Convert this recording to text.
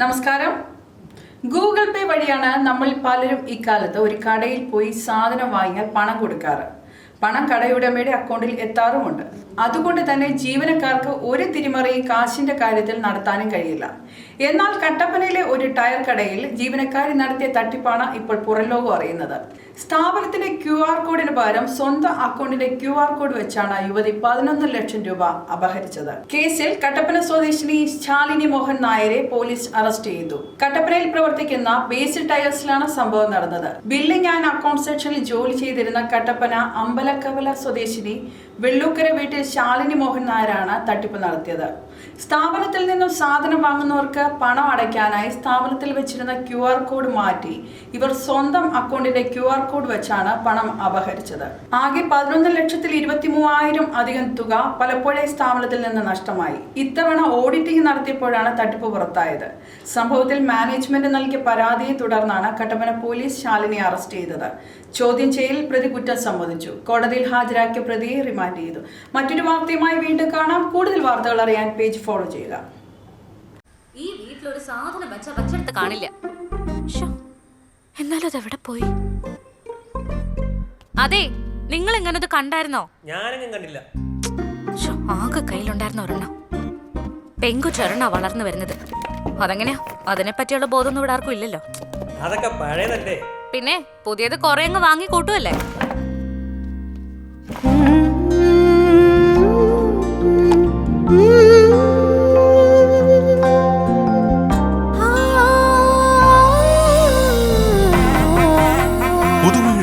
നമസ്കാരം. ഗൂഗിൾ പേ വഴിയാണ് നമ്മൾ പലരും ഇക്കാലത്ത് ഒരു കടയിൽ പോയി സാധനം വാങ്ങിയാൽ പണം കൊടുക്കാറ്. പണം കടയുടമയുടെ അക്കൗണ്ടിൽ എത്താറുമുണ്ട്. അതുകൊണ്ട് തന്നെ ജീവനക്കാർക്ക് ഒരു തിരിമറിയും കാശിന്റെ കാര്യത്തിൽ നടത്താനും കഴിയില്ല. എന്നാൽ കട്ടപ്പനയിലെ ഒരു ടയർ കടയിൽ ജീവനക്കാരി നടത്തിയ തട്ടിപ്പാണ് ഇപ്പോൾ പുറംലോകം അറിയുന്നത്. സ്ഥാപനത്തിന്റെ ക്യു ആർ കോഡിന് പകരം സ്വന്തം അക്കൗണ്ടിന്റെ ക്യു ആർ കോഡ് വെച്ചാണ് യുവതി പതിനൊന്ന് ലക്ഷം രൂപ അപഹരിച്ചത്. കേസിൽ കട്ടപ്പന സ്വദേശിനി ശാലിനി മോഹൻ നായരെ പോലീസ് അറസ്റ്റ് ചെയ്തു. കട്ടപ്പനയിൽ പ്രവർത്തിക്കുന്ന ബേസിൽ ടയേഴ്സിലാണ് സംഭവം നടന്നത്. ബില്ലിംഗ് ആൻഡ് അക്കൗണ്ട് സെക്ഷനിൽ ജോലി ചെയ്തിരുന്ന കട്ടപ്പന അമ്പലക്കവല സ്വദേശിനി വെള്ളൂക്കര വീട്ടിൽ ശാലിനി മോഹൻ നായരാണ് തട്ടിപ്പ് നടത്തിയത് സ്ഥാപനത്തിൽ നിന്നും സാധനം വാങ്ങുന്നവർക്ക് പണം അടയ്ക്കാനായി സ്ഥാപനത്തിൽ വെച്ചിരുന്ന ക്യു ആർ കോഡ് മാറ്റി. ഇവർ സ്വന്തം അക്കൗണ്ടിന്റെ ക്യു ആർ കോഡ് വെച്ചാണ് പണം അപഹരിച്ചത്. ആകെ പതിനൊന്ന് ലക്ഷത്തിൽ ഇരുപത്തി മൂവായിരം അധികം തുക പലപ്പോഴേ സ്ഥാപനത്തിൽ നിന്ന് നഷ്ടമായി. ഇത്തവണ ഓഡിറ്റിംഗ് നടത്തിയപ്പോഴാണ് തട്ടിപ്പ് പുറത്തായത്. സംഭവത്തിൽ മാനേജ്മെന്റ് നൽകിയ പരാതിയെ തുടർന്നാണ് കട്ടപ്പന പോലീസ് ശാലിനെ അറസ്റ്റ് ചെയ്തത്. ചോദ്യം ചെയ്യൽ പ്രതി കുറ്റം സമ്മതിച്ചു. കോടതിയിൽ ഹാജരാക്കിയ പ്രതിയെ റിമാൻഡ് ചെയ്തു. മറ്റൊരു വാർത്തയുമായി വീണ്ടും കാണാം. കൂടുതൽ വാർത്തകൾ അറിയാൻ ഫോളോ ചെയ്യുക. ഈ വീട്ടിലൊരു സാധനം വെച്ച വെച്ചെടുത്ത് കാണില്ല. ശ്ശോ, എന്നാലും അതെവിടെ പോയി? അതെ നിങ്ങൾ ഇങ്ങനെ ഇത് കണ്ടായിരുന്നോ? ഞാനെങ്ങും കണ്ടില്ല. ശ്ശോ, ആകെ കയ്യിലുണ്ടായിരുന്ന ഒരെണ്ണം. പെങ്കുച്ചൊരെണ്ണ വളർന്നു വരുന്നത്. അതെങ്ങനെയാ? അതിനെ പറ്റിയുള്ള ബോധമൊന്നും ഇവിടെ ആർക്കും ഇല്ലല്ലോ. അതൊക്കെ പഴയതല്ലേ? പിന്നെ പുതിയത് കൊറേ അങ്ങ് വാങ്ങി കൂട്ടുമല്ലേ